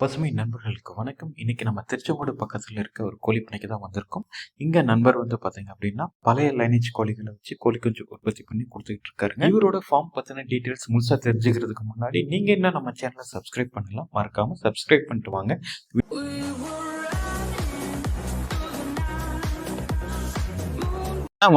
பசுமை நண்பர்களுக்கு வணக்கம். இன்னைக்கு நம்ம திருச்செங்கோடு பக்கத்தில் இருக்க ஒரு கோழி பண்ணைக்கு தான் வந்திருக்கோம். இங்க நண்பர் வந்து பாத்தீங்க அப்படின்னா பழைய லைனேஜ் கோழிகளை வச்சு கோழி குஞ்சு உற்பத்தி பண்ணி கொடுத்துக்கிட்டு இருக்காருங்க. இவரோட ஃபார்ம் பத்தின டீடைல்ஸ் முழுசா தெரிஞ்சுக்கிறதுக்கு முன்னாடி நீங்க என்ன நம்ம சேனலை சப்ஸ்கிரைப் பண்ணலாம். மறக்காம சப்ஸ்கிரைப் பண்ணிட்டு வாங்க.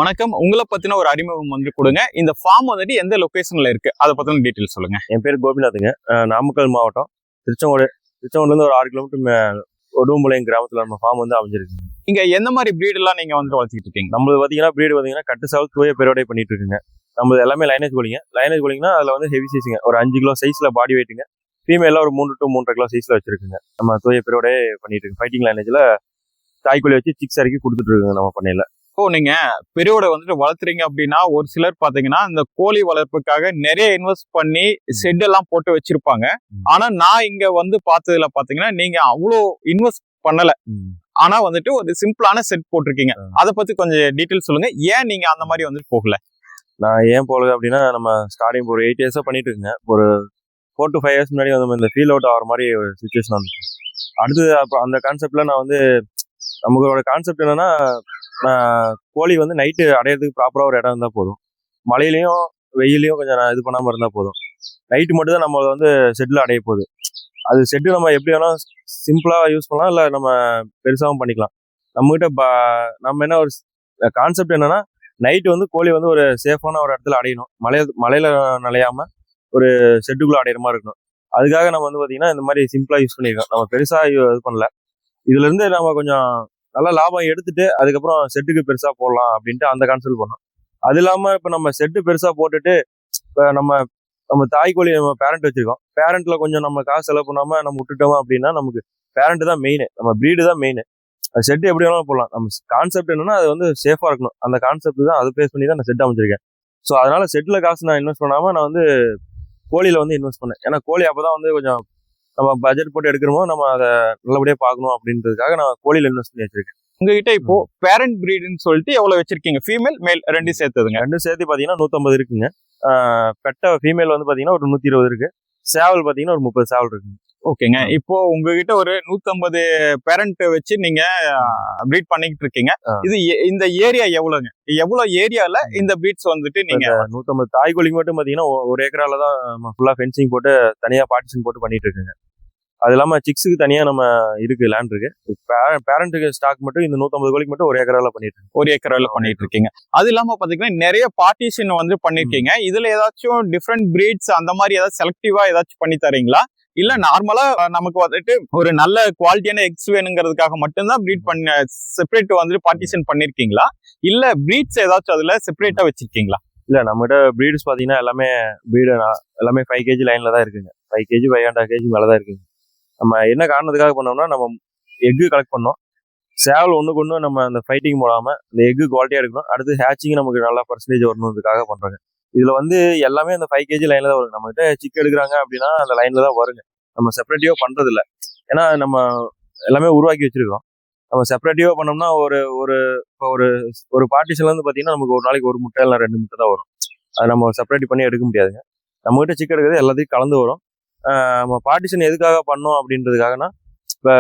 வணக்கம். உங்களை பத்தின ஒரு அறிமுகம் வந்து கொடுங்க. இந்த ஃபார்ம் வந்துட்டு எந்த லொகேஷன்ல இருக்கு? அதை பத்தின டீட்டெயில் சொல்லுங்க. என் பேர் கோபிநாத்துங்க. நாமக்கல் மாவட்டம் திருச்செங்கோடு திருச்செங்கோடுலேருந்து ஒரு ஆறு கிலோமீட்டர் மே- உடும்புளையம் கிராமத்தில் நம்ம ஃபார்ம் வந்து அமைஞ்சிருக்கு. இங்க எந்த மாதிரி breed எல்லாம் நீங்க வந்து வளர்த்திட்டு இருக்கீங்க? நம்மளது பார்த்தீங்கன்னா ப்ரீடு பார்த்தீங்கன்னா கட்டு சாவல் தூய பெருவடை பண்ணிட்டு இருக்குங்க. நம்மளது எல்லாமே லைனேஜ் கோழிங்க. லைனேஜ் கோழிங்கன்னா அதில் வந்து ஹெவி சைஸுங்க ஒரு அஞ்சு கிலோ சைஸில் பாடி வெயிட்டுங்க ஃபீமேலில் ஒரு மூணு டு மூன்றரை கிலோ சைஸில் வச்சிருக்குங்க. நம்ம தூய பெருவடை பண்ணிட்டு இருக்கு ஃபைட்டிங் லைனேஜில் தாய்க்கோழி வச்சு சிக்ஸ் இறக்கி கொடுத்துட்டு இருக்குங்க நம்ம பண்ணையில். இப்போ நீங்க பெரியோட வந்துட்டு வளர்த்துறீங்க அப்படின்னா ஒரு சிலர் பாத்தீங்கன்னா இந்த கோழி வளர்ப்புக்காக நிறைய இன்வெஸ்ட் பண்ணி செட் எல்லாம் போட்டு வச்சிருப்பாங்க. ம். ஆனா நான் இங்க வந்து பார்த்ததுல பாத்தீங்கன்னா நீங்க அவ்வளோ இன்வெஸ்ட் பண்ணல. ஆனா வந்துட்டு ஒரு சிம்பிளான செட் போட்டிருக்கீங்க. அதை பத்தி கொஞ்சம் டீட்டெயில் சொல்லுங்க. ஏன் நீங்க அந்த மாதிரி வந்துட்டு போகல? நான் ஏன் போகல அப்படின்னா நம்ம ஸ்டார்டிங் ஒரு எயிட் இயர்ஸாக பண்ணிட்டு இருக்குங்க ஒரு ஃபோர் டு ஃபைவ் இயர்ஸ் முன்னாடி வந்து இந்த ஃபீல் அவுட் ஆகிற மாதிரி ஒரு சுச்சுவேஷன் வந்துச்சு. அடுத்து அப்போ அந்த கான்செப்ட்ல நான் வந்து நம்மளோட கான்செப்ட் என்னன்னா கோழி வந்து நைட்டு அடையிறதுக்கு ப்ராப்பராக ஒரு இடம் இருந்தால் போதும். மழையிலையும் வெயிலையும் கொஞ்சம் நான் இது பண்ணாமல் இருந்தால் போதும். நைட்டு மட்டும் தான் நம்ம வந்து செட்டில் அடைய போகுது. அது செட்டு நம்ம எப்படி வேணால் சிம்பிளாக யூஸ் பண்ணலாம் இல்லை நம்ம பெருசாகவும் பண்ணிக்கலாம். நம்மகிட்ட ப நம்ம என்ன ஒரு கான்செப்ட் என்னன்னா நைட்டு வந்து கோழி வந்து ஒரு சேஃபான ஒரு இடத்துல அடையணும். மலை மலையில் நிலையாமல் ஒரு ஷெட்டுக்குள்ளே அடையிற மாதிரி இருக்கணும். அதுக்காக நம்ம வந்து பார்த்திங்கன்னா இந்த மாதிரி சிம்பிளாக யூஸ் பண்ணியிருக்கோம் நம்ம பெருசாக இது பண்ணல. இதுலேருந்து நம்ம கொஞ்சம் நல்ல லாபம் எடுத்துட்டு அதுக்கப்புறம் செட்டுக்கு பெருசாக போடலாம் அப்படின்ட்டு அந்த கான்செப்ட் பண்ணோம். அது இல்லாமல் இப்போ நம்ம செட்டு பெருசாக போட்டுட்டு இப்போ நம்ம நம்ம தாய் கோழி நம்ம பேரண்ட் வச்சிருக்கோம். பேரண்ட்ல கொஞ்சம் நம்ம காசு செலவு பண்ணாமல் நம்ம விட்டுட்டோம் அப்படின்னா நமக்கு பேரண்ட் தான் மெயின் நம்ம ப்ரீடு தான் மெயின் அது செட்டு எப்படி வேணாலும் போடலாம். நம்ம கான்செப்ட் என்னன்னா அது வந்து சேஃபாக இருக்கணும். அந்த கான்செப்ட் தான் அதை பேஸ் பண்ணி தான் நான் செட் அமைச்சிருக்கேன் ஸோ அதனால செட்டில் காசு நான் இன்வெஸ்ட் பண்ணாமல் நான் வந்து கோழியில் வந்து இன்வெஸ்ட் பண்ணேன். ஏன்னா கோழி அப்போ தான் வந்து கொஞ்சம் நம்ம பட்ஜெட் போட்டு எடுக்கிறோமோ நம்ம அதை நல்லபடியா பார்க்கணும் அப்படின்றதுக்காக நான் கோழியில இன்வெஸ்ட் பண்ணி வச்சிருக்கேன். உங்ககிட்ட இப்போ பேரண்ட் பிரீடுன்னு சொல்லிட்டு எவ்வளவு வச்சிருக்கீங்க? ஃபீமேல் மேல் ரெண்டு சேர்த்ததுங்க. ரெண்டும் சேர்த்து பாத்தீங்கன்னா நூத்தம்பது இருக்குங்க. பெட்ட ஃபீமேல் வந்து பாத்தீங்கன்னா ஒரு நூத்தி இருபது இருக்கு. சேவல் பாத்தீங்கன்னா ஒரு முப்பது சேவல் இருக்குங்க. ஓகேங்க. இப்போ உங்ககிட்ட ஒரு நூத்தம்பது பேரண்ட் வச்சு நீங்க ப்ரீட் பண்ணிக்கிட்டு இருக்கீங்க. இது இந்த ஏரியா எவ்வளவுங்க எவ்வளவு ஏரியால இந்த ப்ரீட்ஸ் வந்துட்டு நீங்க நூத்தம்பது தாய் கோழிக்கு மட்டும் பாத்தீங்கன்னா ஒரு ஏக்கரால தான் ஃபுல்லா ஃபென்சிங் போட்டு தனியா பார்ட்டிஷன் போட்டு பண்ணிட்டு இருக்குங்க. அது இல்லாம சிக்ஸுக்கு தனியா நம்ம இருக்கு லேண்ட் இருக்கு. பேரண்ட்டுக்கு ஸ்டாக் மட்டும் இந்த நூத்தம்பது கோழிக்கு மட்டும் ஒரு ஏக்கரால பண்ணிட்டு. ஒரு ஏக்கர்ல பண்ணிட்டு இருக்கீங்க. அது இல்லாம பாத்தீங்கன்னா நிறைய பார்ட்டிஷன் வந்து பண்ணிருக்கீங்க. இதுல ஏதாச்சும் டிஃப்ரெண்ட் பிரீட்ஸ் அந்த மாதிரி ஏதாச்சும் செலக்டிவா ஏதாச்சும் பண்ணி தரீங்களா? இல்ல நார்மலா நமக்கு வந்துட்டு ஒரு நல்ல குவாலிட்டியான எக்ஸ் வேணுங்கிறதுக்காக மட்டும்தான் ப்ரீட் பண்ண செப்பரேட் வந்துட்டு பார்ட்டிஷன் பண்ணிருக்கீங்களா? இல்ல ப்ரீட்ஸ் ஏதாச்சும் அதுல செப்பரேட்டா வச்சிருக்கீங்களா? இல்ல நம்மகிட்ட ப்ரீட்ஸ் பாத்தீங்கன்னா எல்லாமே ப்ரீடு எல்லாமே ஃபைவ் கேஜி லைன்ல தான் இருக்குங்க. Five KG five hundred KG மேல தான் இருக்குங்க. நம்ம என்ன காரணத்துக்காக பண்ணோம்னா நம்ம எக்கு கலெக்ட் பண்ணோம். சேவல் ஒன்றுக்கு ஒன்று நம்ம அந்த ஃபைட்டிங் போடாமல் அந்த எக்கு குவாலிட்டியாக இருக்கணும் அடுத்து ஹேச்சிங் நமக்கு நல்லா பர்சன்டேஜ் வரணுன்றதுக்காக பண்ணுறாங்க இதுல வந்து எல்லாமே அந்த ஃபைவ் கேஜி லைன்ல தான் வரும் நம்ம கிட்ட சிக் எடுக்கிறாங்க அப்படின்னா அந்த லைன்ல தான் வருங்க. நம்ம செப்பரேட்டிவா பண்றது இல்லை ஏன்னா நம்ம எல்லாமே உருவாக்கி வச்சிருக்கோம் நம்ம செப்பரேட்டிவா பண்ணோம்னா ஒரு ஒரு இப்போ ஒரு ஒரு பார்ட்டிஷன்ல இருந்து பாத்தீங்கன்னா நமக்கு ஒரு நாளைக்கு ஒரு முட்டை இல்லை ரெண்டு முட்டை தான் வரும். அது நம்ம செப்பரேட் பண்ணி எடுக்க முடியாதுங்க. நம்ம கிட்ட சிக்கன் எடுக்கிறது எல்லாத்தையும் கலந்து வரும். நம்ம பார்ட்டிஷன் எதுக்காக பண்ணோம் அப்படின்றதுக்காகனா இப்போ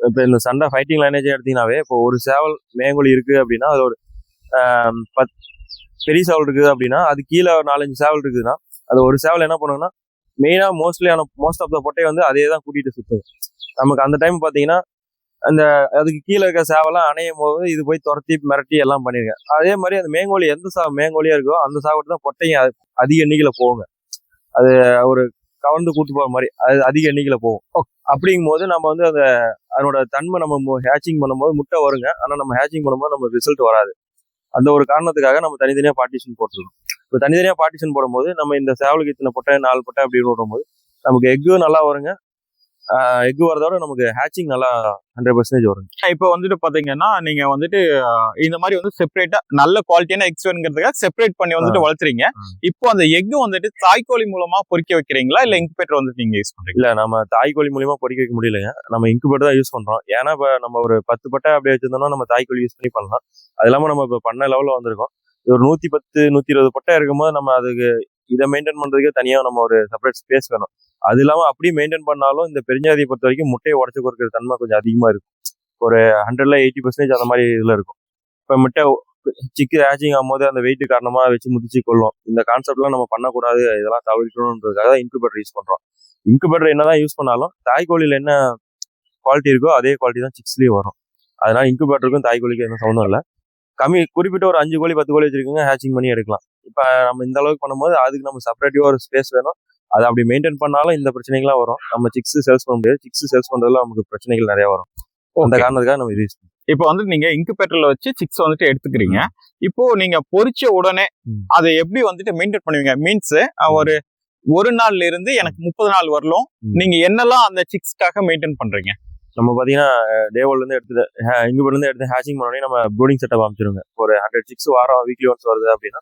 இப்போ இந்த சண்டை ஃபைட்டிங் லைனேஜ் எடுத்தீங்கன்னாவே இப்போ ஒரு சேவல் மேங்கோலி இருக்கு அப்படின்னா அது ஒரு பத் பெரிய சேவல் இருக்குது அப்படின்னா அது கீழே ஒரு நாலஞ்சு சேவல் இருக்குதுன்னா அது ஒரு சேவல் என்ன பண்ணுங்கன்னா மெயினாக மோஸ்ட்லி ஆனால் மோஸ்ட் ஆஃப் த பொட்டையை வந்து அதே தான் கூட்டிகிட்டு சுற்றுது நமக்கு அந்த டைம் பார்த்தீங்கன்னா அந்த அதுக்கு கீழே இருக்க சேவலாம் அணையும் போது இது போய் துரத்தி மிரட்டி எல்லாம் பண்ணிருக்கேன். அதே மாதிரி அந்த மேங்கோலி எந்த சா மேங்கோலியாக இருக்கோ அந்த சாவட்டு தான் பொட்டையும் அதிக எண்ணிக்கையில் போகுங்க. அது ஒரு கவர்ந்து கூட்டு போகிற மாதிரி அது அதிக எண்ணிக்கையில் போகும். அப்படிங்கும் போது நம்ம வந்து அந்த அதனோட தன்மை நம்ம ஹேச்சிங் பண்ணும்போது முட்டை வருங்க. ஆனால் நம்ம ஹேச்சிங் பண்ணும்போது நம்ம ரிசல்ட் வராது. அந்த ஒரு காரணத்துக்காக நம்ம தனித்தனியாக பார்ட்டிஷன் போட்டுருக்கோம். இப்போ தனித்தனியாக பார்ட்டிஷன் போடும்போது நம்ம இந்த சேவலுக்கு இத்தனை பொட்டை நாலு பொட்டை அப்படின்னு விடும்போது நமக்கு எக்கும் நல்லா வருங்க. எக் வரதோட நமக்கு ஹேச்சிங் நல்லா ஹண்ட்ரட் பர்சன்டேஜ் வருங்க இப்போ வந்துட்டு பாத்தீங்கன்னா நீங்க வந்துட்டு இந்த மாதிரி வந்து செப்பரேட்டா நல்ல குவாலிட்டியான எக்ஸ் வேணுங்கிறதுக்காக செப்பரேட் பண்ணி வந்துட்டு வளர்த்துறீங்க. இப்போ அந்த எக் வந்துட்டு தாய்க்கோழி மூலமா பொறிக்க வைக்கிறீங்களா? இல்ல இன்குபேட்டர் வந்துட்டு நீங்க யூஸ் பண்றீங்க இல்ல நம்ம தாய்க்கோழி மூலியமா பொறிக்க வைக்க முடியலங்க. நம்ம இன்குபேட்டர் தான் யூஸ் பண்றோம். ஏன்னா இப்ப நம்ம ஒரு பத்து பட்டை அப்படியே வச்சிருந்தோம்னா நம்ம தாய்க்கோழி யூஸ் பண்ணி பண்ணலாம். அது இல்லாம நம்ம இப்ப பண்ண லெவல்ல வந்திருக்கோம். ஒரு நூத்தி பத்து நூத்தி இருபது பட்டை இருக்கும்போது நம்ம அதுக்கு இதை மெயின்டைன் பண்றதுக்கே தனியா நம்ம ஒரு செப்பரேட் ஸ்பேஸ் வேணும். அது இல்லாமல் அப்படியே மெயின்டைன் பண்ணாலும் இந்த பெருஞ்சாதியை பொறுத்த வரைக்கும் முட்டையை உடச்சு கொடுக்குற தன்மை கொஞ்சம் அதிகமாக இருக்கும். ஒரு ஹண்ட்ரட்ல எயிட்டி பர்சன்டேஜ் அந்த மாதிரி இதில் இருக்கும். இப்போ முட்டை சிக்கு ஹேச்சிங் ஆகும்போது அந்த வெயிட் காரணமாக வச்சு முதிச்சு கொள்ளும். இந்த கான்செப்ட்லாம் நம்ம பண்ணக்கூடாது. இதெல்லாம் தவிர்க்கணுன்றதுக்காக தான் இன்குபேட்டர் யூஸ் பண்ணுறோம் இன்குபேட்டர் என்னதான் யூஸ் பண்ணாலும் தாய்க்கோழியில் என்ன குவாலிட்டி இருக்கோ அதே குவாலிட்டி தான் சிக்ஸ்லேயும் வரும். அதனால இன்குபேட்டருக்கும் தாய்க்கோழிக்கும் எந்த சம்மந்தம் இல்லை. கம்மி குறிப்பிட்ட ஒரு அஞ்சு கோழி பத்து கோழி வச்சுருக்கீங்க ஹேச்சிங் பண்ணி எடுக்கலாம். இப்போ நம்ம இந்த அளவுக்கு பண்ணும்போது அதுக்கு நம்ம செப்பரேட்டிவாக ஒரு ஸ்பேஸ் வேணும். அதை அப்படி மெயின்டைன் பண்ணாலும் இந்த பிரச்சனைகள்லாம் வரும். நம்ம சிக்ஸ் சேல்ஸ் பண்ண முடியாது. சிக்ஸ் சேல்ஸ் பண்றதுல நமக்கு பிரச்சனைகள் நிறைய வரும். அந்த. காரணத்துக்காக நம்ம இது யூஸ் இப்போ வந்து நீங்க இன்குபேட்டர்ல வச்சு சிக்ஸ் வந்துட்டு எடுத்துக்கிறீங்க. இப்போ நீங்க பொரிச்ச உடனே. அதை எப்படி வந்துட்டு மெயின்டைன் பண்ணுவீங்க? மீன்ஸ் ஒரு ஒரு நாள்ல இருந்து எனக்கு முப்பது நாள் வரலும். நீங்க என்னெல்லாம் அந்த சிக்ஸ்க்காக மெயின்டைன் பண்றீங்க? நம்ம பாத்தீங்கன்னா டேவோல இருந்து எடுத்து இங்க இருந்து எடுத்து ஹேச்சிங் பண்ணோடனே நம்ம ப்ரூடிங் செட்டப் அமைச்சிருங்க. ஒரு ஹண்ட்ரட் சிக்ஸ் வாரம் வீக்லி ஒன்ஸ் வருது அப்படின்னா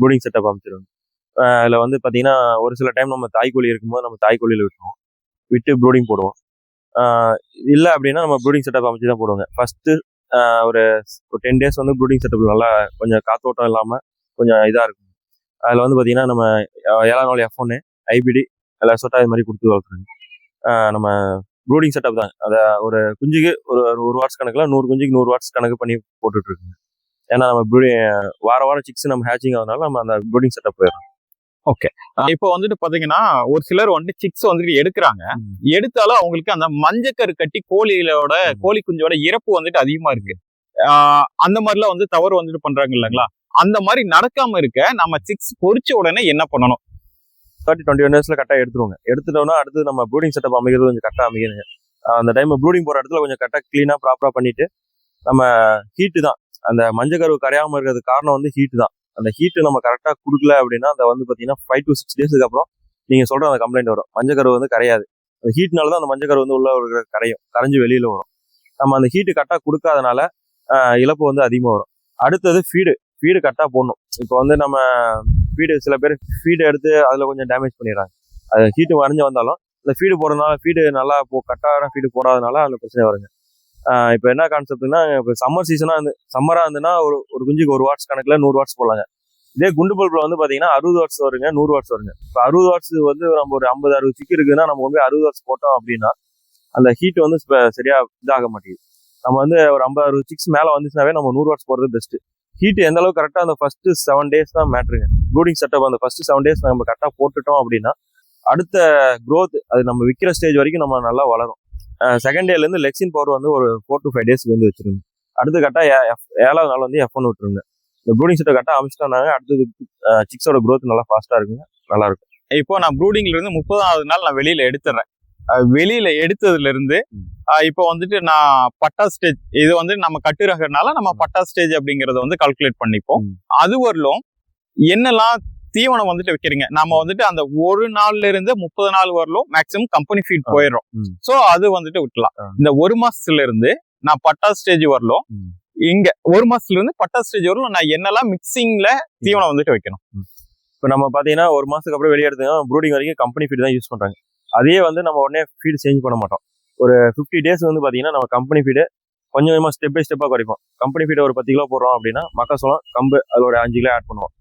ப்ரூடிங் செட்டப் அமைச்சிருங்க. அதில் வந்து பார்த்தீங்கன்னா ஒரு சில டைம் நம்ம தாய்க்கோழி இருக்கும்போது நம்ம தாய்க்கோழியில் விட்டுருவோம். விட்டு ப்ரூடிங் போடுவோம். இல்லை அப்படின்னா நம்ம ப்ரூடிங் செட்டப் அமைச்சு தான் போடுவோங்க ஃபஸ்ட்டு ஒரு டென் டேஸ் வந்து ப்ரூடிங் செட்டப் நல்லா கொஞ்சம் காத்தோட்டம் இல்லாமல் கொஞ்சம் இதாக இருக்கும். அதில் வந்து பார்த்தீங்கன்னா நம்ம ஏழாம் நாள் எஃப் ஒன்னு ஐபிடி லெசோட்டா இது மாதிரி கொடுத்து வளர்க்குறாங்க நம்ம ப்ரூடிங் செட்டப் தான். அதை ஒரு குஞ்சுக்கு ஒரு ஒரு வாட்ஸ் கணக்கில் நூறு குஞ்சுக்கு நூறு வாட்ஸ் கணக்கு பண்ணி போட்டுட்ருக்குங்க ஏன்னா நம்ம ப்ரூடிங் வார வாரம் சிக்ஸ் நம்ம ஹேச்சிங் ஆகுதுனால நம்ம அந்த ப்ரூடிங் செட்டப் போயிடும் இப்போ வந்துட்டு பாத்தீங்கன்னா ஒரு சிலர் வந்துட்டு சிக்ஸ் வந்துட்டு எடுக்கிறாங்க. எடுத்தாலும் அவங்களுக்கு அந்த மஞ்சக்கரு கட்டி கோழிகளோட கோழி குஞ்சோட இறப்பு வந்துட்டு அதிகமா இருக்கு. அந்த மாதிரிலாம் வந்து தவறு வந்துட்டு பண்றாங்க இல்லைங்களா? அந்த மாதிரி நடக்காம இருக்க நம்ம சிக்ஸ் பொரிச்ச உடனே என்ன பண்ணணும்? தேர்ட்டி டுவெண்ட்டி ஒன் டேஸ்ல கரெக்டாக எடுத்துருவோங்க. எடுத்துட்டோம்னா அடுத்து நம்ம ப்ரூடிங் செட்டப் அமைக்கிறது கொஞ்சம் கரெக்டாக அமைக்கணுங்க அந்த டைம் ப்ரூடிங் போற இடத்துல கொஞ்சம் கரெக்டாக க்ளீனாக ப்ராப்பராக பண்ணிட்டு நம்ம ஹீட்டு தான். அந்த மஞ்சக்கருவு கரையாம இருக்கிறதுக்கு காரணம் வந்து ஹீட்டு தான். அந்த ஹீட்டு நம்ம கரெக்டாக கொடுக்கல அப்படின்னா அந்த வந்து பார்த்தீங்கன்னா ஃபைவ் டு சிக்ஸ் டேஸ்க்கு அப்புறம் நீங்கள் சொல்கிற அந்த கம்ப்ளைண்ட் வரும். மஞ்சக்கருவு வந்து கரையாது. அந்த ஹீட்னால தான் அந்த மஞ்சக்கரு வந்து உள்ள இருக்கிற கரையும் கரைஞ்சி வெளியில் வரும். நம்ம அந்த ஹீட்டு கரெக்டாக கொடுக்காதனால இழப்பு வந்து அதிகமாக வரும். அடுத்தது ஃபீடு ஃபீடு கரெக்டாக போடணும். இப்போ வந்து நம்ம ஃபீடு சில பேர் ஃபீடு எடுத்து அதில் கொஞ்சம் டேமேஜ் பண்ணிடுறாங்க. அது ஹீட்டு வரைஞ்சு வந்தாலும் இந்த ஃபீடு போடுறதுனால ஃபீடு நல்லா போ கரெக்டான ஃபீடு போடாதனால அந்த பிரச்சனை வருங்க. இப்போ என்ன கான்செப்ட்னா இப்போ சம்மர் சீசனாக இருந்து சம்மராக இருந்துன்னா ஒரு ஒரு குஞ்சுக்கு ஒரு வாட்ஸ் கணக்கில் நூறு வாட்ஸ் போடலாங்க. இதே குண்டு பல்பில் வந்து பார்த்தீங்கன்னா அறுபது வாட்ஸ் வருங்க நூறு வாட்ஸ் வருங்க. இப்போ அறுபது வாட்ஸ் வந்து நம்ம ஒரு ஐம்பது அறுபது சிக்கு இருக்குதுன்னா நம்ம வந்து அறுபது வாட்ஸ் போட்டோம் அப்படின்னா அந்த ஹீட் வந்து இப்போ சரியாக இதாக மாட்டேங்குது. நம்ம வந்து ஒரு ஐம்பது அறுபது சிக்ஸ் மேலே வந்துச்சுனாவே நம்ம நூறு வாட்ஸ் போடுறது பெஸ்ட்டு ஹீட் எந்த அளவுக்கு கரெக்டாக அந்த ஃபர்ஸ்ட் செவன் டேஸ் தான் மேட்ருங்க ப்ரூடிங் செட்டப் அந்த ஃபர்ஸ்ட் செவன் டேஸ் நம்ம கரெக்டாக போட்டுட்டோம் அப்படின்னா அடுத்த க்ரோத் அது நம்ம விற்கிற ஸ்டேஜ் வரைக்கும் நம்ம நல்லா வளரும். செகண்ட் டேலேருந்து லெக்ஸின் பவர் வந்து ஒரு ஃபோர் டு ஃபைவ் டேஸ்க்கு வந்து வச்சிருங்க அடுத்து கரெக்டாக ஏழாவது நாள் வந்து எஃப் ஒன் விட்டுருங்க இந்த ப்ரூடிங் செட்டை கரெக்டாக அமைச்சிட்டோம்னாங்க அடுத்தது சிக்ஸோட growth நல்லா ஃபாஸ்ட்டாக இருக்குங்க. நல்லா இருக்கும். இப்போ நான் ப்ரூடிங்ல இருந்து முப்பதாவது நாள் நான் வெளியில எடுத்துறேன். அஹ் வெளியில எடுத்ததுல இருந்து ம். அஹ் இப்போ வந்துட்டு நான் பட்டா ஸ்டேஜ் இது வந்து நம்ம கட்டு ரகனால நம்ம பட்டா ஸ்டேஜ் அப்படிங்கறத வந்து கால்குலேட் பண்ணிப்போம். அது வரலும் என்னெல்லாம் தீவனம் வந்துட்டு வைக்கிறீங்க. நம்ம வந்துட்டு அந்த ஒரு நாள்ல இருந்து முப்பது நாள் வரலும் மேக்ஸிமம் கம்பெனி ஃபீட். போயிடும். சோ அது வந்துட்டு விட்டலாம். இந்த ஒரு மாசத்துல இருந்து நான் பட்டா ஸ்டேஜ் வரலும். இங்க ஒரு மாசத்துல இருந்து பட்டா ஸ்டேஜ் வரலும் நான் என்னெல்லாம் மிக்சிங்ல தீவனம் வந்துட்டு வைக்கணும். இப்போ நம்ம பார்த்தீங்கன்னா ஒரு மாசத்துக்கு அப்புறம் வெளியே எடுத்துங்க ப்ரூடிங் வரைக்கும் கம்பெனி ஃபீட் தான் யூஸ் பண்றாங்க. அதே வந்து நம்ம உடனே ஃபீட் சேஞ்ச் பண்ண மாட்டோம். ஒரு ஃபிஃப்டி டேஸ் வந்து பார்த்தீங்கன்னா நம்ம கம்பெனி ஃபீடு கொஞ்சம் கொஞ்சமாக ஸ்டெப் பை ஸ்டெப்பாக குறைப்போம். கம்பெனி ஃபீட் ஒரு பத்து கிலோ போடுறோம் அப்படின்னா மக்காசோளம் கம்பு ஒரு அஞ்சு கிலோ ஆட் பண்ணுவோம்.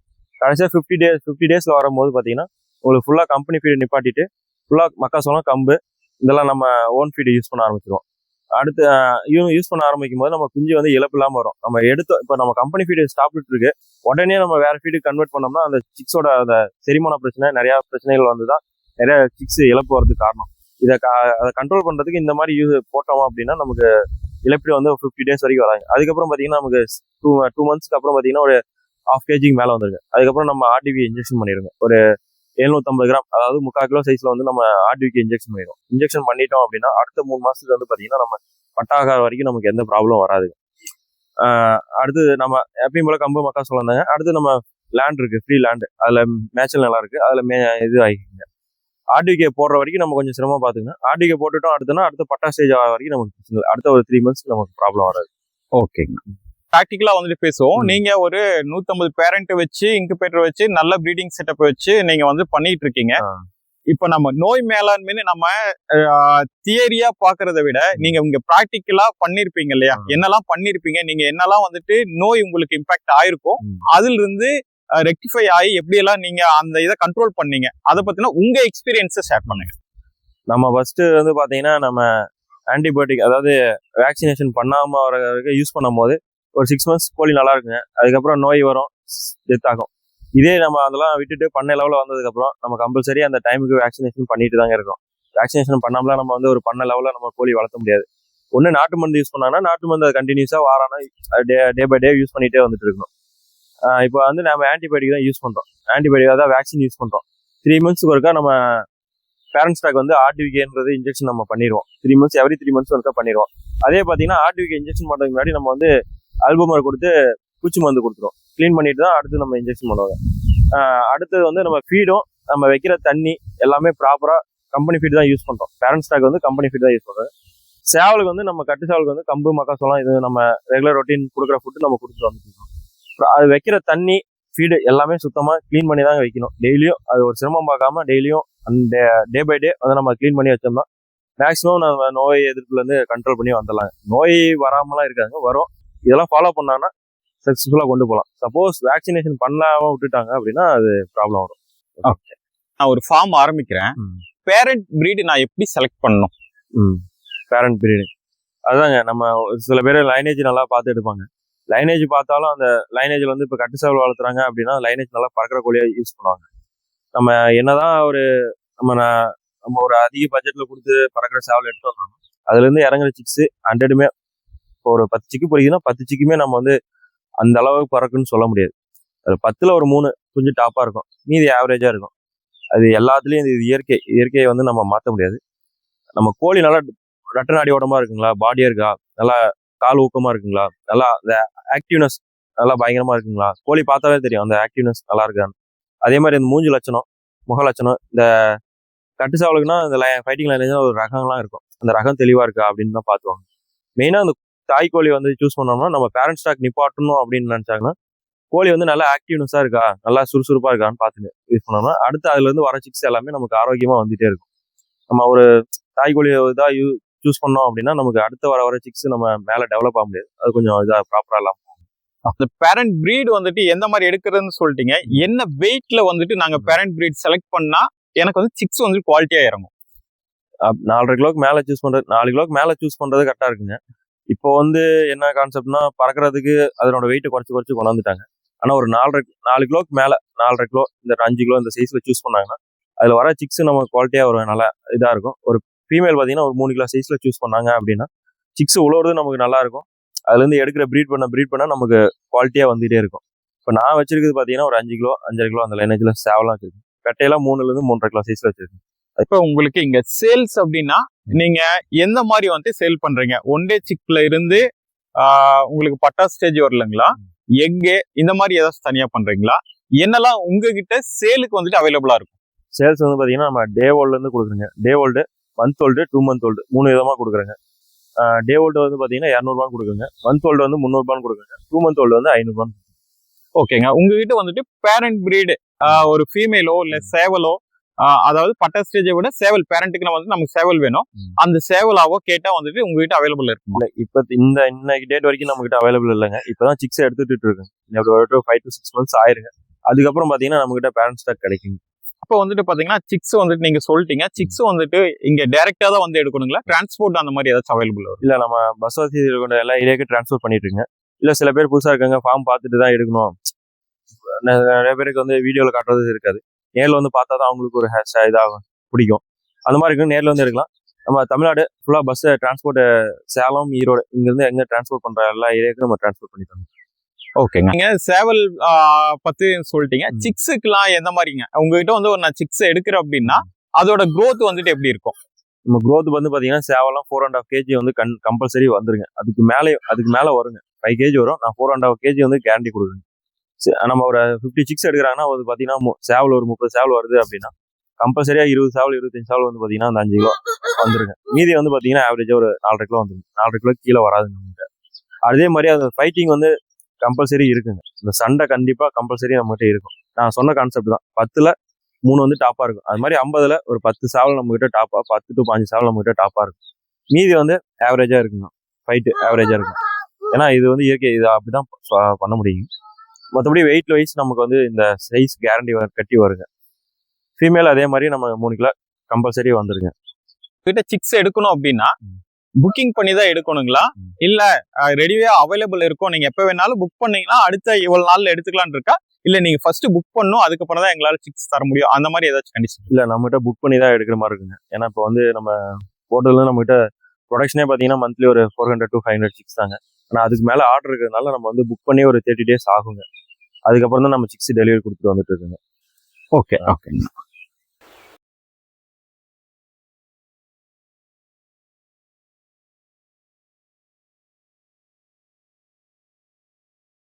கடைசியாக ஃபிஃப்டி டேஸ் ஃபிஃப்டி டேஸில் வரும்போது பார்த்தீங்கன்னா உங்களுக்கு ஃபுல்லாக கம்பெனி ஃபீடு நிப்பாட்டிட்டு ஃபுல்லாக மக்காசோளம் கம்பு இதெல்லாம் நம்ம ஓன் ஃபீடு யூஸ் பண்ண ஆரம்பிச்சிருவோம். அடுத்து யூஸ் பண்ண ஆரம்பிக்கும் போது நம்ம குஞ்சு வந்து இழப்பு இல்லாமல் வரும். நம்ம எடுத்து இப்போ நம்ம கம்பெனி ஃபீடு சாப்பிட்டுட்டு இருக்கு உடனே நம்ம வேற ஃபீடு கன்வெர்ட் பண்ணோம்னா அந்த சிக்ஸோட அந்த செரிமான பிரச்சனை நிறையா பிரச்சனைகள் வந்து தான் நிறையா சிக்ஸ் இழப்பு வரதுக்கு காரணம். இதை க- அதை கண்ட்ரோல் பண்ணுறதுக்கு இந்த மாதிரி யூஸ் போட்டோம் அப்படின்னா நமக்கு இழப்பீடு வந்து ஃபிஃப்டி டேஸ் வரைக்கும் வராங்க அதுக்கப்புறம் பார்த்தீங்கன்னா நமக்கு டூ டூ மந்த்ஸ்க்கு அப்புறம் பார்த்தீங்கன்னா ஒரு ஹாஃப் கேஜிக்கு மேலே வந்துருங்க அதுக்கப்புறம் நம்ம ஆர்டிவி இன்ஜெக்ஷன் பண்ணிடுங்க ஒரு எழுநூத்தம்பது கிராம் அதாவது முக்கால் கிலோ சைஸ்ல வந்து நம்ம ஆர்டிவிக்கு இன்ஜெக்ஷன் பண்ணிடுவோம் இன்ஜெக்ஷன் பண்ணிட்டோம் அப்படின்னா அடுத்த மூணு மாசத்துக்கு வந்து பார்த்தீங்கன்னா நம்ம பட்டாகார வரைக்கும் நமக்கு எந்த ப்ராப்ளம் வராது. அடுத்து நம்ம எப்பயும் போல கம்பு மக்கா சொல்லியிருந்தாங்க அடுத்து நம்ம லேண்ட் இருக்கு ஃப்ரீ லேண்டு அதுல மேட்சல் நல்லா இருக்கு. அதுல மே இது ஆகிக்கிங்க ஆர்டிகே போடுற வரைக்கும் நம்ம கொஞ்சம் சிரமமாக பாத்துங்க ஆர்டிகே போட்டுட்டோம் அடுத்தனா அடுத்த பட்டா ஸ்டேஜ் ஆகிற வரைக்கும் நமக்கு பிரச்சனை இல்லை. அடுத்த ஒரு த்ரீ மந்த்ஸ் நமக்கு ப்ராப்ளம் வராது. ஓகே ப்ராக்டிக்கலா வந்துட்டு பேசுவோம் ம். நீங்க ஒரு 150 பேரண்ட் வச்சு இன்குபேட்டர் வச்சு நல்ல ப்ரீடிங் செட்டப் வச்சு நீங்க வந்து பண்ணிட்டு இருக்கீங்க. இப்ப நம்ம நோய் மேலாண்மைன்னு நம்ம தியரியா பாக்குறத விட நீங்க இங்க ப்ராக்டிக்கலா பண்ணிருப்பீங்க இல்லையா. என்னெல்லாம் பண்ணிருப்பீங்க நீங்க என்னெல்லாம் வந்துட்டு நோய் உங்களுக்கு இம்பாக்ட் ஆயிருக்கும் ம். அதுல இருந்து ரெக்டிஃபை ஆகி எப்படியெல்லாம் நீங்க அந்த இதை கண்ட்ரோல் பண்ணீங்க அதை பத்தின உங்க எக்ஸ்பீரியன்ஸை ஷேர் பண்ணுங்க நம்ம ஃபர்ஸ்ட் வந்து பாத்தீங்கன்னா நம்ம ஆன்டிபயோட்டிக் அதாவது வேக்சினேஷன் பண்ணாம வர யூஸ் பண்ணும்போது ஒரு சிக்ஸ் மந்த்ஸ் கோழி நல்லா இருக்குங்க அதுக்கப்புறம் நோய் வரும் டெத் ஆகும். இதே நம்ம அதெல்லாம் விட்டுட்டு பண்ண லெவலில் வந்ததுக்கப்புறம் நம்ம கம்பல்சரி அந்த டைமுக்கு வேக்சினேஷன் பண்ணிட்டு தாங்க இருக்கோம். வேக்சினேஷன் பண்ணாமலாம் நம்ம வந்து ஒரு பண்ண லெவலில் நம்ம கோழி வளர்த்த முடியாது. ஒன்று நாட்டு மருந்து யூஸ் பண்ணாங்கன்னா நாட்டு மருந்து அது கண்டினியூஸாக வாரானா டே டே பை டே யூஸ் பண்ணிகிட்டே வந்துட்டு இருக்கணும். இப்போ வந்து நம்ம ஆன்டிபயோட்டிக் தான் யூஸ் பண்ணுறோம் ஆன்டிபயோட்டிக் தான் வேக்சின் யூஸ் பண்ணுறோம் த்ரீ மந்த்ஸ்க்கு ஒருக்கா நம்ம பேரண்ட் ஸ்டாக் வந்து ஆர்டிவிகேன்றது இன்ஜெக்ஷன் நம்ம பண்ணிடுவோம் three months every three months ஒருக்கா பண்ணிடுவோம் அதே பார்த்தீங்கன்னா ஆர்டிவிகே இன்ஜெக்ஷன் பண்ணுறதுக்கு முன்னாடி நம்ம வந்து ஆல்பமர் கொடுத்து பூச்சி மருந்து கொடுத்துரும். க்ளீன் பண்ணிட்டு தான் அடுத்து நம்ம இன்ஜெக்ஷன் பண்ணுவாங்க. அடுத்தது வந்து நம்ம ஃபீடும் நம்ம வைக்கிற தண்ணி எல்லாமே ப்ராப்பராக கம்பெனி ஃபீட் தான் யூஸ் பண்ணுறோம் பேரண்ட்ஸ் ஸ்டாக் வந்து கம்பெனி ஃபீட் தான் யூஸ் பண்ணுறோம் சேவலுக்கு வந்து நம்ம கட்டு சேவலுக்கு வந்து கம்பு மக்காசோளம் இது நம்ம ரெகுலர் ரொட்டீன் கொடுக்குற ஃபுட்டு நம்ம கொடுத்துட்டு வந்துருக்கோம் அது வைக்கிற தண்ணி ஃபீடு எல்லாமே சுத்தமாக க்ளீன் பண்ணி தான் வைக்கணும். டெய்லியும் அது ஒரு சிரமம் பார்க்காம டெய்லியும் அந்த டே பை டே வந்து நம்ம க்ளீன் பண்ணி வச்சோம்னா மேக்ஸிமம் நம்ம நோய் எதிர்ப்புலேருந்து கண்ட்ரோல் பண்ணி வந்துடலாம் நோய் வராமலாம் இருக்காங்க வரும். இதெல்லாம் ஃபாலோ பண்ணாங்கன்னா சக்ஸஸ்ஃபுல்லாக கொண்டு போகலாம் சப்போஸ் வேக்சினேஷன் பண்ணாம விட்டுட்டாங்க அப்படின்னா அது ப்ராப்ளம் வரும் நான் ஒரு ஃபார்ம் ஆரம்பிக்கிறேன். பேரண்ட் breed நான் எப்படி செலக்ட் பண்ணணும்? ம். பேரண்ட் பீரியடு அதாங்க நம்ம சில பேர் லைனேஜ் நல்லா பார்த்து எடுப்பாங்க. லைனேஜ் பார்த்தாலும் அந்த லைனேஜில் வந்து இப்போ கட்டு சேவல் வளர்த்துறாங்க அப்படின்னா லைனேஜ் நல்லா பறக்கிற கோழியாக யூஸ் பண்ணுவாங்க. நம்ம என்னதான் ஒரு நம்ம ந- நம்ம ஒரு அதிக பட்ஜெட்டில் கொடுத்து பறக்கிற சேவல் எடுத்து வந்தாலும் அதுலேருந்து இறங்குற சிக்ஸு ஹண்ட்ரடுமே இப்போ ஒரு பத்து சிக்கு பொறிக்குதுன்னா பத்து சிக்குமே நம்ம வந்து அந்த அளவுக்கு பறக்குன்னு சொல்ல முடியாது. அது பத்தில் ஒரு மூணு கொஞ்சம் டாப்பாக இருக்கும். மீதி ஆவரேஜாக இருக்கும். அது எல்லாத்துலேயும் இது இயற்கை இயற்கையை வந்து நம்ம மாற்ற முடியாது. நம்ம கோழி நல்லா ரட்ட நாடி உடம்பா இருக்குங்களா பாடியாக இருக்கா? நல்லா கால் ஊக்கமாக இருக்குங்களா? நல்லா அந்த ஆக்டிவ்னஸ் நல்லா பயங்கரமாக இருக்குங்களா? கோழி பார்த்தாவே தெரியும் அந்த ஆக்டிவ்னஸ் நல்லா இருக்கான்னு. அதே மாதிரி இந்த மூஞ்சி லட்சணம் முக லட்சணம் இந்த கட்டு சாவலுக்குன்னா இந்த ஃபைட்டிங் லைனேஜ் ஒரு ரகம்லாம் இருக்கும். அந்த ரகம் தெளிவாக இருக்கா? அப்படின்னு தான் பார்த்துவாங்க. மெயினாக அந்த தாய் கோழி வந்து சூஸ் பண்ணோம்னா நம்ம பேரண்ட் ஸ்டாக் நிப்பாட்டணும் அப்படின்னு நினைச்சாங்கன்னா கோழி வந்து நல்லா ஆக்டிவ்னஸா இருக்கா? நல்லா சுறுசுறுப்பா இருக்கான்னு பார்த்துட்டு யூஸ் பண்ணோம்னா அடுத்து அதுல இருந்து வர சிக்ஸ் எல்லாமே நமக்கு ஆரோக்கியமா வந்துட்டே இருக்கும். நம்ம ஒரு தாய் கோழி இதா யூ சூஸ் பண்ணோம் அப்படின்னா நமக்கு அடுத்த வர வர சிக்ஸ் நம்ம மேல டெவலப் ஆக முடியாது. அது கொஞ்சம் இதா ப்ராப்பரா இல்லாம அந்த பேரண்ட் breed வந்துட்டு எந்த மாதிரி எடுக்கிறதுன்னு சொல்லிட்டீங்க. என்ன வெயிட்ல வந்துட்டு நாங்க பேரண்ட் breed செலக்ட் பண்ணா எனக்கு வந்து சிக்ஸ் வந்து குவாலிட்டியா இறங்கும். நாலரை கிலோக்கு மேல சூஸ் பண்றது நாலு கிலோக்கு மேல சூஸ் பண்றது கரெக்டா இருக்குங்க. இப்போ வந்து என்ன கான்செப்ட்னா பறக்கிறதுக்கு அதனோட வெயிட்டை குறைச்சி குறைச்சி கொண்டாந்துட்டாங்க. ஆனால் ஒரு நாலரை நாலு கிலோக்கு மேலே நாலரை கிலோ இந்த அஞ்சு கிலோ இந்த சைஸில் சூஸ் பண்ணாங்கன்னா அதில் வர சிக்ஸ் நம்ம குவாலிட்டியாக ஒரு நல்லா இதாக இருக்கும். ஒரு ஃபீமேல் பார்த்தீங்கன்னா ஒரு மூணு கிலோ சைஸில் சூஸ் பண்ணாங்க அப்படின்னா சிக்ஸ் உழவுறது நமக்கு நல்லா இருக்கும். எடுக்கிற ப்ரீட் பண்ண ப்ரீட் பண்ணால் நமக்கு குவாலிட்டியாக வந்துகிட்டே இருக்கும். இப்போ நான் வச்சிருக்கிறது பார்த்தீங்கன்னா ஒரு அஞ்சு கிலோ அஞ்சரை கிலோ அந்த லைனேஜ்ல சேவலாம் வச்சிருக்கேன். பெட்டையெல்லாம் மூணுலேருந்து மூன்றரை கிலோ சைஸில் வச்சிருக்கேன். இப்போ உங்களுக்கு இங்க சேல்ஸ் அப்படின்னா நீங்க எந்த மாதிரி வந்து சேல் பண்றீங்க? ஒன் டே சிக்ல இருந்து உங்களுக்கு பட்டா ஸ்டேஜ் வரலங்களா? எக்கு இந்த மாதிரி ஏதாச்சும் தனியா பண்றீங்களா? என்னெல்லாம் உங்ககிட்ட சேலுக்கு வந்துட்டு அவைலபிளா இருக்கும்? சேல்ஸ் வந்து பாத்தீங்கன்னா நம்ம டே ஓல்ட்ல இருந்து கொடுக்குறோங்க. Day old month old two month old மூணு விதமா கொடுக்குறேங்க. டே ஓல்டு வந்து பாத்தீங்கன்னா இரநூறுபான்னு கொடுக்குங்க மந்த் ஓல்டு வந்து முந்நூறுபான்னு கொடுக்குங்க டூ மந்த் ஓல்டு வந்து ஐநூறுபான்னு ஓகேங்க உங்ககிட்ட வந்துட்டு பேரண்ட் பிரீடு ஒரு ஃபீமேலோ இல்ல சேவலோ அதாவது பட்டா ஸ்டேஜை விட சேவல் பேரண்ட்டுக்கு வந்து நமக்கு சேவல் வேணும். அந்த சேவலாவோ கேட்டா வந்துட்டு உங்ககிட்ட அவைலபிள் இருக்கும்? இல்ல இப்ப இந்த இன்னைக்கு டேட் வரைக்கும் நம்ம கிட்ட அவைலபிள் இல்லைங்க. இப்பதான் சிக்ஸ் எடுத்துட்டு இருக்கேன் ஃபைவ் டு சிக்ஸ் மந்த்ஸ் ஆயிருங்க. அதுக்கப்புறம் பாத்தீங்கன்னா நம்ம கிட்ட பேரண்ட் ஸ்டாக் கிடைக்கும் அப்போ வந்துட்டு பாத்தீங்கன்னா சிக்ஸ் வந்துட்டு நீங்க சொல்லிட்டீங்க. சிக்ஸ் வந்துட்டு இங்க டைரக்டா தான் வந்து எடுக்கணுங்களா? டிரான்ஸ்போர்ட் அந்த மாதிரி ஏதாச்சும் அவைலபிள் இல்ல நம்ம பஸ் வசதி கொண்ட எல்லா ஏரியாவுக்கு ட்ரான்ஸ்ஃபர் பண்ணிட்டு இருக்கேங்க இல்ல சில பேர் புதுசா இருக்காங்க ஃபார்ம் பார்த்துட்டு தான் எடுக்கணும். நிறைய பேருக்கு வந்து வீடியோல காட்டுறது இருக்காது. நேர்ல வந்து பார்த்தா தான் அவங்களுக்கு ஒரு இதாகும் பிடிக்கும். அந்த மாதிரி இருக்கு நேர்ல வந்து எடுக்கலாம். நம்ம தமிழ்நாடு ஃபுல்லா பஸ் டிரான்ஸ்போர்ட் சேலம் ஈரோடு இங்க இருந்து எங்க டிரான்ஸ்போர்ட் பண்ற எல்லா ஏரியாவுக்கும் நம்ம டிரான்ஸ்போர்ட் பண்ணி தரோம் ஓகேங்க. நீங்க சேவல் பத்தி சொல்லிட்டீங்க. சிக்ஸுக்குலாம் எந்த மாதிரிங்க? உங்ககிட்ட வந்து ஒரு நான் சிக்ஸ் எடுக்கிறேன் அப்படின்னா அதோட growth வந்துட்டு எப்படி இருக்கும்? நம்ம growth வந்து பாத்தீங்கன்னா சேவலாம் ஃபோர் அண்ட் ஆஃப் கேஜி வந்து கண் கம்பல்சரி வந்துருங்க. அதுக்கு மேலே அதுக்கு மேல வருங்க. ஃபைவ் கேஜி வரும். நான் ஃபோர் அண்ட் ஆஃப் கேஜி வந்து கேரண்டி கொடுக்குறேன் நம்ம ஒரு ஃபிஃப்டி சிக்ஸ் எடுக்கிறாங்கன்னா அது பாத்தீங்கன்னா மு- சேவல் ஒரு முப்பது சேவல் வருது அப்படின்னா கம்பல்சரியாக இருபது சேவல் இருபத்தஞ்சு சேவல் வந்து பார்த்தீங்கன்னா அந்த அஞ்சு கிலோ வந்துருங்க. மீதி வந்து பார்த்தீங்கன்னா ஆவரேஜாக ஒரு நாலரை கிலோ வந்துருங்க. நாலரை கிலோ கீழே வராது நம்மகிட்ட. அதே மாதிரி அந்த ஃபைட்டிங் வந்து கம்பல்சரி இருக்குங்க. இந்த சண்டை கண்டிப்பாக கம்பல்சரி நம்மகிட்ட இருக்கும். நான் சொன்ன கான்செப்ட் தான். பத்தில் மூணு வந்து டாப்பாக இருக்கும். அது மாதிரி ஐம்பதுல ஒரு பத்து சேவல் நம்மகிட்ட டாப்பாக பத்து டு பாஞ்சு சேவல் நம்ம கிட்ட இருக்கும். மீதி வந்து ஆவரேஜாக இருக்குங்க. ஃபைட்டு ஆவரேஜாக இருக்கும். ஏன்னா இது வந்து இயற்கை இது அப்படிதான் தான் பண்ண முடியும். மற்றபடி வெயிட் வைஸ் நமக்கு வந்து இந்த சைஸ் கேரண்டி கட்டி வருங்க. ஃபீமேல் அதே மாதிரி நம்ம மூணு கிலோ கம்பல்சரி வந்துருங்க. கிட்ட சிக்ஸ் எடுக்கணும் அப்படின்னா புக்கிங் பண்ணி தான் எடுக்கணுங்களா. இல்ல ரெடியா அவைலபிள் இருக்கும் நீங்க எப்ப வேணாலும் புக் பண்ணீங்கன்னா அடுத்த இவ்வளவு நாள்ல எடுத்துக்கலாம்னு இருக்கா? இல்ல நீங்க ஃபர்ஸ்ட் புக் பண்ணும் அதுக்கப்புறம் தான் எங்களால சிக்ஸ் தர முடியும். அந்த மாதிரி ஏதாச்சும் கண்டிஷன் இல்லை நம்மகிட்ட புக் பண்ணி தான் எடுக்கிற மாதிரி இருக்குங்க. ஏன்னா இப்போ வந்து நம்ம ஹோட்டலில் நம்மகிட்ட ப்ரொடக்ஷனே பார்த்தீங்கன்னா மந்த்லி ஒரு four hundred to five hundred six தாங்க. ஆனால் அதுக்கு மேலே ஆர்டர் இருக்கிறதுனால நம்ம வந்து புக் பண்ணி ஒரு தேர்ட்டி டேஸ் ஆகுங்க. அதுக்கப்புறம் தான் நம்ம சிக்ஸ் டெலிவரி கொடுத்துட்டு வந்துட்டு இருக்கோங்க. Okay okay